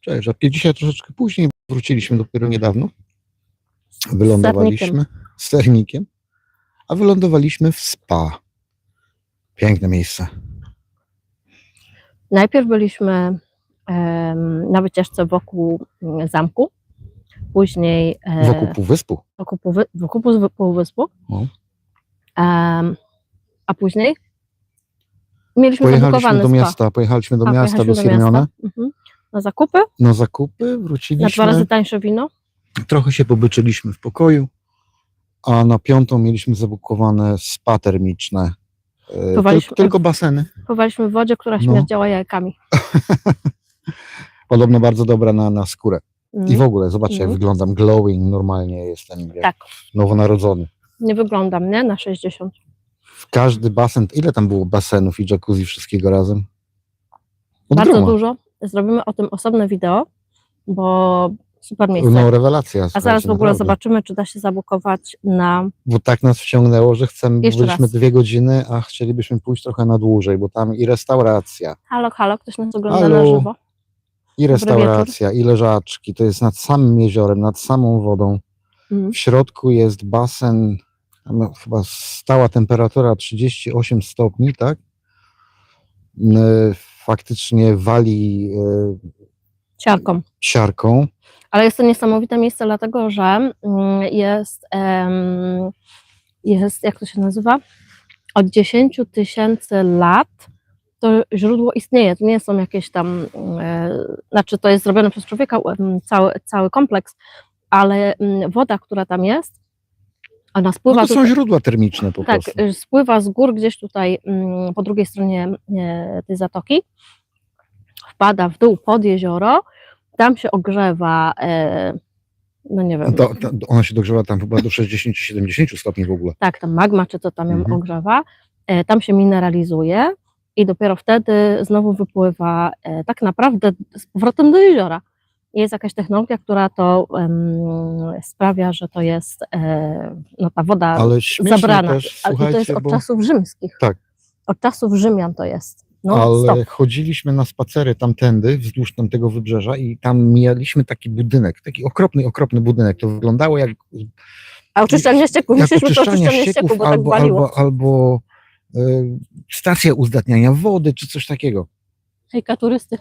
Cześć, rzadkie. Dzisiaj troszeczkę później wróciliśmy dopiero niedawno. Wylądowaliśmy z sernikiem, a wylądowaliśmy w spa. Piękne miejsce. Najpierw byliśmy em, na wycieczce wokół mm, zamku, później e, Wokół półwyspu. wokół, półwy, wokół półwy- półwyspu, No. Em, a później mieliśmy Pojechaliśmy do spa. miasta, pojechaliśmy do A, miasta, do pojechaliśmy Sirmione, Mhm. Na zakupy, na zakupy, na dwa wróciliśmy, razy tańsze wino. trochę się pobyczyliśmy w pokoju, a na piątą mieliśmy zabukowane spa termiczne. E, Tylko, tylko baseny. Pływaliśmy w wodzie, która No. śmierdziała jajkami. Podobno bardzo dobra na, na skórę. I Mhm. w ogóle, zobaczcie jak Mhm. wyglądam, glowing, normalnie jestem jak Tak, nowonarodzony. nie wyglądam, nie? Na 60. W każdy basen, ile tam było basenów i jacuzzi wszystkiego razem? Od Bardzo groma. dużo. Zrobimy o tym osobne wideo, bo super miejsce. No rewelacja. A zaraz w ogóle naprawdę. zobaczymy, czy da się zabukować na. Bo tak nas wciągnęło, że chcemy, Jeszcze byliśmy raz. dwie godziny, a chcielibyśmy pójść trochę na dłużej, bo tam i restauracja, Halo, halo, ktoś nas ogląda Halo. na żywo. i restauracja, i leżaczki. To jest nad samym jeziorem, nad samą wodą. Mhm. W środku jest basen, tam chyba stała temperatura 38 stopni, tak? N- Faktycznie wali e, Siarką. siarką. Ale jest to niesamowite miejsce, dlatego że mm, jest, jest, jak to się nazywa? Od 10 tysięcy lat to źródło istnieje. To nie są jakieś tam, e, znaczy to jest zrobione przez człowieka, cały, cały kompleks, ale woda, która tam jest, ona No spływa to są tutaj- źródła termiczne po Tak, prostu. y, spływa z gór gdzieś tutaj mm, po drugiej stronie e, tej zatoki, wpada w dół pod jezioro, tam się ogrzewa, e, no nie wiem, To, to, ona się dogrzewa tam chyba do 60-70 stopni w ogóle. tak, tam magma czy co tam ją Mhm. ogrzewa, e, tam się mineralizuje i dopiero wtedy znowu wypływa e, tak naprawdę z powrotem do jeziora. Jest jakaś technologia, która to em, sprawia, że to jest e, no, ta woda Ale zabrana. też, Ale to jest od bo, czasów rzymskich. Tak. Od czasów Rzymian to jest. No, ale stop. chodziliśmy na spacery tamtędy, wzdłuż tamtego wybrzeża i tam mijaliśmy taki budynek, taki okropny, okropny budynek. To wyglądało jak, A oczyszczalnia ścieków, myśleliśmy to oczyszczalnia oczyszczalnia ścieków, ścieków bo tak albo, waliło. albo, albo y, stacja uzdatniania wody, czy coś takiego. Hejka turysty.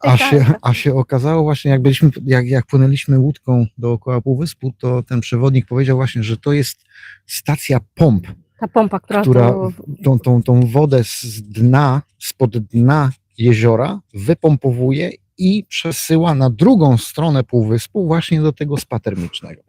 A się, a się okazało właśnie, jak byliśmy, jak, jak płynęliśmy łódką dookoła półwyspu, to ten przewodnik powiedział właśnie, że to jest stacja pomp, Ta pompa, która, która to, tą, tą, tą wodę z dna, spod dna jeziora wypompowuje i przesyła na drugą stronę półwyspu właśnie do tego spa termicznego.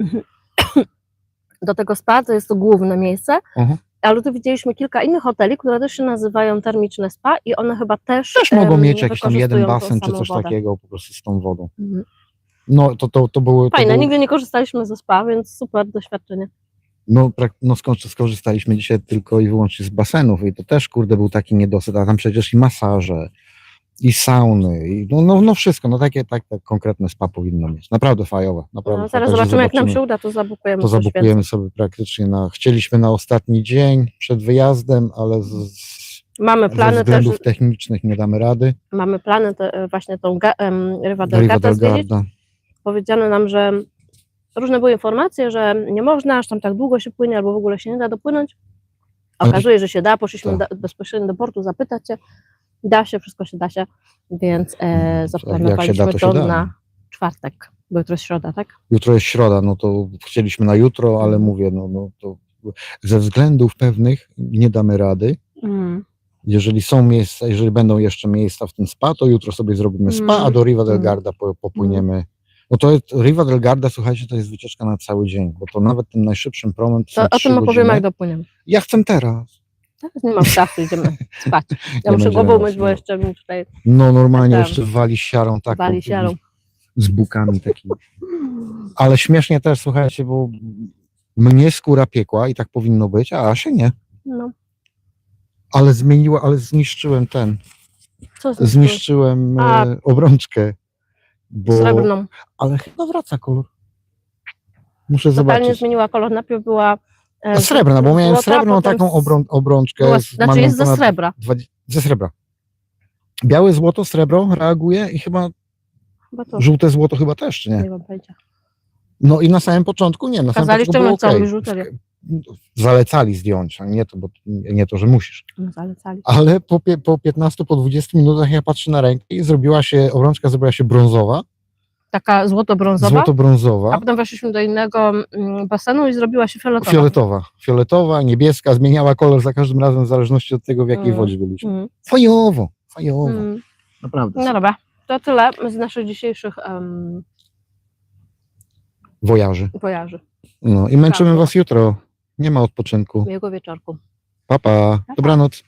do tego spa, to jest to główne miejsce, Aha. Ale tu widzieliśmy kilka innych hoteli, które też się nazywają termiczne spa i one chyba też Też mogą em, mieć jakiś tam jeden basen czy coś wodę. takiego po prostu z tą wodą. Mhm. No to, to, to były... To Fajne, było, nigdy nie korzystaliśmy ze spa, więc super doświadczenie. no, no skorzystaliśmy dzisiaj tylko i wyłącznie z basenów i to też kurde był taki niedosyt, a tam przecież i masaże, i sauny, i no, no, no wszystko, no takie tak, tak konkretne spa powinno mieć. Naprawdę fajowe, naprawdę. No, zaraz Także zobaczymy, jak nam się uda, to zabukujemy to zabukujemy sobie praktycznie na. Chcieliśmy na ostatni dzień przed wyjazdem, ale z, z, Mamy ze plany też, względów technicznych nie damy rady. mamy plany te, e, właśnie tą ga, del Riva del zwiedzić. Garda. Powiedziano nam, że różne były informacje, że nie można, aż tam tak długo się płynie, albo w ogóle się nie da dopłynąć. Okazuje, że się da, poszliśmy Tak. da, bezpośrednio do portu zapytać się, da się, wszystko się da się, więc e, się da, zaplanowaliśmy to to, da. na czwartek, bo jutro jest środa, tak? Jutro jest środa, no to chcieliśmy na jutro, ale Mhm. mówię, no, no to ze względów pewnych nie damy rady. Mm. Jeżeli są miejsca, jeżeli będą jeszcze miejsca w tym spa, to jutro sobie zrobimy spa, a Mm. do Riva del Mm. Garda po- popłyniemy. No to jest, Riva del Garda, słuchajcie, to jest wycieczka na cały dzień, bo to nawet tym najszybszym promem to, To o tym godziny. jak dopłyniemy. Ja chcę teraz. Teraz nie mam czasu, idziemy spać. Ja muszę głową myć, bo jeszcze mi tutaj No normalnie Tam. jeszcze wali siarą taką. wali siarą. Z bukami takimi. Ale śmiesznie też, słuchajcie, bo mnie skóra piekła i tak powinno być, a Asie nie. No, Ale zmieniła, ale zniszczyłem ten, co z tym? zniszczyłem A. e, obrączkę. Bo, Srebrną. ale chyba wraca kolor. Muszę Totalnie zobaczyć. zmieniła kolor. Najpierw była e, A srebrna, bo miałem złota, srebrną potem taką z- obrą, obrączkę. Była, z znaczy mamy jest ze ponad srebra. 20 Ze srebra. Białe, złoto, srebro reaguje i chyba chyba to. Żółte złoto chyba też, czy nie? Nie mam pojęcia. No i na samym początku nie. Na samym Kazali początku było ściągnąć okej. Zalecali zdjąć, a nie to, bo, nie to, że musisz. No, zalecali. Ale po, pie- po 15, po 20 minutach ja patrzę na rękę i zrobiła się, obrączka zrobiła się brązowa, Taka złoto-brązowa. A złoto-brązowa, potem weszliśmy do innego mm, basenu i zrobiła się fioletowa. fioletowa. Fioletowa, niebieska, zmieniała kolor za każdym razem w zależności od tego, w jakiej Mm. wodzie byliśmy. Mm, Fajowo, fajowo. mm. Naprawdę. No dobra, to tyle z naszych dzisiejszych um, Wojaży. wojaży. No i męczymy was jutro. Nie ma odpoczynku. Miłego wieczorku. Pa, pa. Dobranoc.